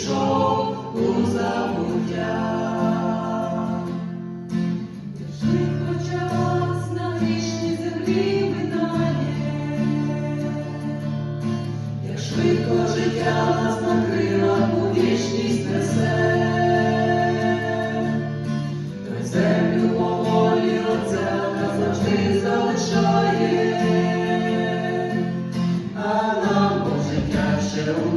пішов у забуття. Швидко життя нас накрила у вічність несе, той землю поволі отця назавжди залишає, а нам по життя ще у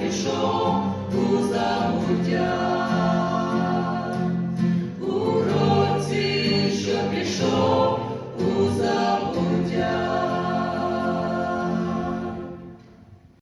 пішов у забуття.